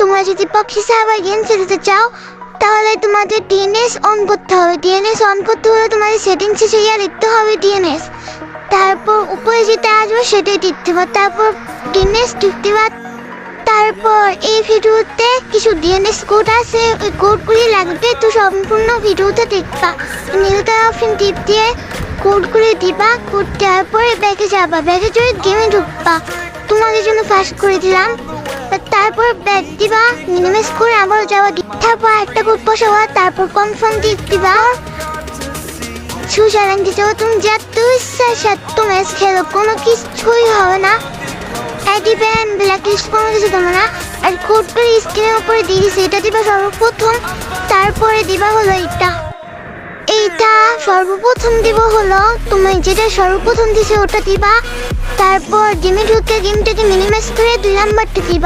তোমরা যদি পক্ষী সাহাবার গেম খেলতে চাও, তাহলে তোমাদের ডিএনএস অন করতে হবে। ডিএনএস অন করতে হলে তোমাদের সেটিংসে গিয়ে লিখতে হবে ডিএনএস তারপর উপরে যেটা আসবে সেটাই টিপতে হবে। তারপর ডিএনএস টিপতে হবে। তারপর এই ভিডিওতে কিছু ডিএনএস কোড আছে। ওই কোডগুলি লাগবে, তো সম্পূর্ণ ভিডিওতে দেখবা। নীলটা অপশন টিপ দিয়ে কোডগুলি দিবা কোড দেওয়ার পরে ব্যাগে যাবা। ব্যাগে চলে গেমে ঢুকবা। তোমাদের জন্য ফার্স্ট করে দিলাম। তারপর ব্যাগ দিবা মিনিমাইজ করে আবার যাওয়া তারপর একটা কোড বসাবা, তারপর কনফার্ম টিপ দিবা। সুসালান দিতে তুমি যত ইচ্ছা সাত ম্যাচ খেলো, কোনো কিছুই হবে না। আইডি ব্যান ব্ল্যাক লিস্ট কোনো কিছু দেবো না। আর কোডগুলো স্ক্রিনের উপরে দিয়ে দিছে, এটা দিবা সর্বপ্রথম, তারপরে দিবা হলো এটা এইটা সর্বপ্রথম দিব হলো, তুমি যেটা সর্বপ্রথম দিছে ওটা দিবা, তারপর গেমে ঢুকে গেমটাকে মিনিমাইজ করে দুই নাম্বারটা দিবা।